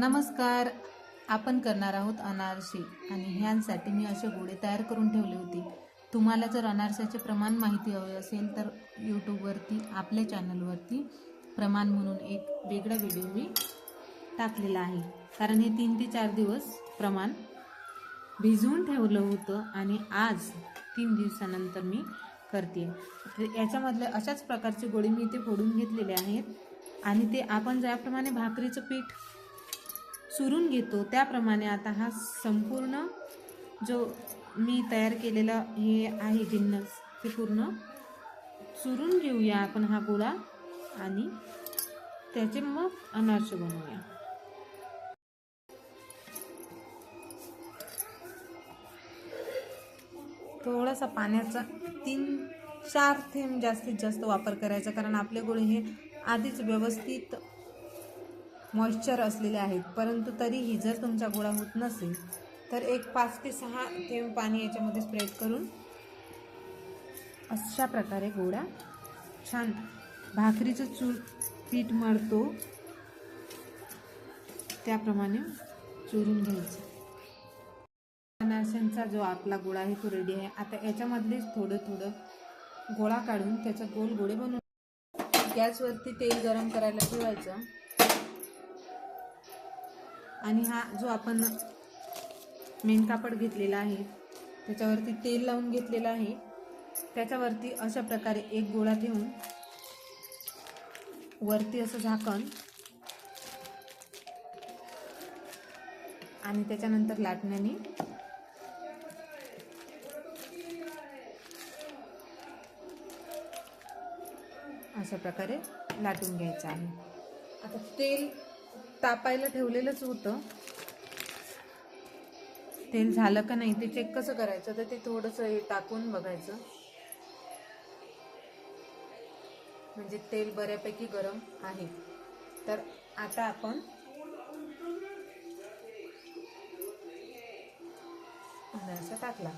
नमस्कार. आपण करणार आहोत अनारसे आणि ह्यांसाठी मी असे गोळे तयार करून ठेवले होते. तुम्हाला जर अनारशाचे प्रमाण माहिती हवे असेल तर यूट्यूबवरती आपल्या चॅनलवरती प्रमाण म्हणून एक वेगळा व्हिडिओ मी टाकलेला आहे. कारण हे तीन ते चार दिवस प्रमाण भिजवून ठेवलं होतं आणि आज तीन दिवसानंतर मी करते. याच्यामधले अशाच प्रकारचे गोळे मी इथे फोडून घेतलेले आहेत आणि ते आपण ज्याप्रमाणे भाकरीचं पीठ चुरून घेतो. त्याप्रमाणे आता हा संपूर्ण जो मी तयार केलेला हे आहे जिन्नस ते पूर्ण चुरून घेऊया आपण हा गोळा आणि त्याचे मग अनारसे बनवूया. थोडासा पाण्याचा तीन चार थेंब जास्तीत जास्त वापर करायचा कारण आपले गोळे हे आधीच व्यवस्थित मॉइश्चर असलेले आहेत. परंतु तरीही जर तुमचा गोळा होत नसेल तर एक पाच ते सहा थेंब पाणी याच्यामध्ये स्प्रेड करून अशा प्रकारे गोळा छान भाकरीचं चूर पीठ मळतो. त्याप्रमाणे चुरून घ्यायचं. अनारशांचा जो आपला गोळा आहे तो रेडी आहे. आता याच्यामधलेच थोडं थोडं गोळा काढून त्याचा गोल गोळे बनवून गॅसवरती तेल गरम करायला ठेवायचं. आणि हा जो आपण मेन कापड घेतलेला आहे त्याच्यावरती तेल लावून घेतलेलं आहे त्याच्यावरती अशा प्रकारे एक गोळा ठेवून वरती असं झाकण आणि त्याच्यानंतर लाटण्याने अशा प्रकारे लाटून घ्यायचं आहे. आता तेल तापायला ठेवलेलंच होतं. तेल झालं का नाही ते चेक कसं करायचं? तर ते थोडंसं हे टाकून बघायचं. म्हणजे तेल बऱ्यापैकी गरम आहे. तर आता आपण असं टाकला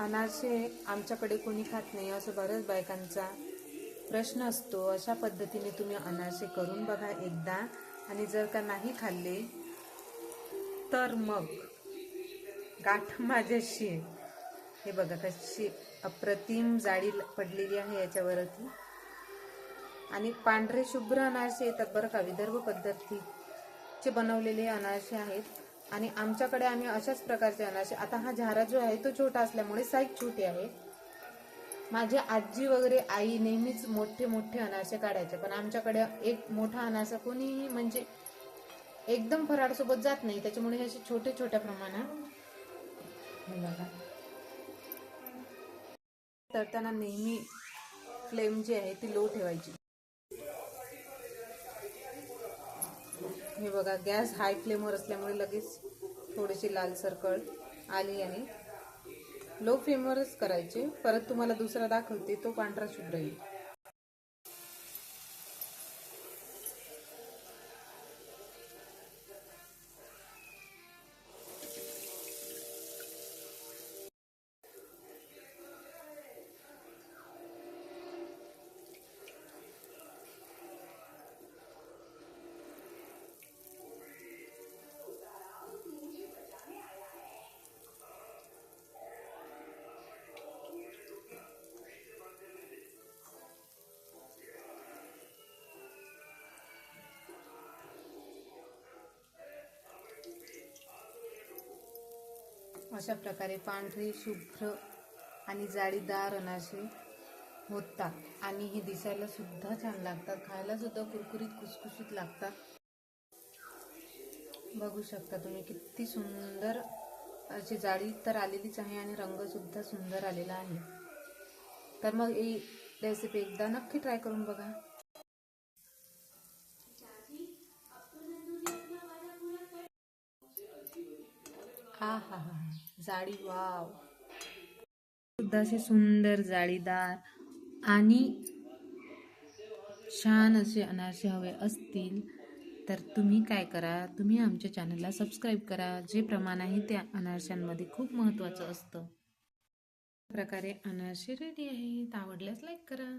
अनारसे आमच्याकडे कोणी खात नाही असं बऱ्याच बायकांचा प्रश्न असतो. अशा पद्धतीने तुम्ही अनारसे करून बघा एकदा. आणि जर का नाही खाल्ले तर मग गाठ माझ्याशी. हे बघा कशी अप्रतिम जाळी पडलेली आहे याच्यावरती. आणि पांढरे शुभ्र अनारसे येतात बरं का विदर्भ पद्धतीचे बनवलेले अनारसे आहेत. आणि आमच्याकडे आम्ही अशाच प्रकारचे अनारसे आता हा झारा जो आहे तो छोटा असल्यामुळे साईज छोटी आहे. माझी आजी वगैरे आई नेहमीच मोठे मोठे अनारसे काढायचे. पण आमच्याकडे एक मोठा अनारसा कोणीही म्हणजे एकदम फराळ सोबत जात नाही. त्याच्यामुळे हे असे छोटे छोट्या प्रमाणात तर बघा. तळताना नेहमी फ्लेम जी आहे ती लो ठेवायची. हे बघा गॅस हाय फ्लेमवर असल्यामुळे लगेच थोडीशी लाल सरकळ आली आहे लो फ्लेमवरच करायचे. परत तुम्हाला दुसरा दाखवते तो पांढरा शुभ्र येईल. अशा प्रकारे पांढरे शुभ्र आणि जाळीदार अनारसे होतात. आणि हे दिसायला सुद्धा छान लागतात. खायला सुद्धा कुरकुरीत कुसकुशीत लागतात. बघू शकता तुम्ही किती सुंदर अशी जाळी तर आलेलीच आहे आणि रंग सुद्धा सुंदर आलेला आहे. तर मग ही रेसिपी एकदा नक्की ट्राय करून बघा. हा हा हा. जाळी वाव. सुद्धा असे सुंदर जाळीदार आणि छान असे अनारसे हवे असतील तर तुम्ही काय करा? तुम्ही आमच्या चॅनलला सबस्क्राईब करा. जे प्रमाण आहे त्या अनारशांमध्ये खूप महत्त्वाचं असतं. प्रकारे अनारसे रेडी आहेत. आवडल्यास लाईक करा.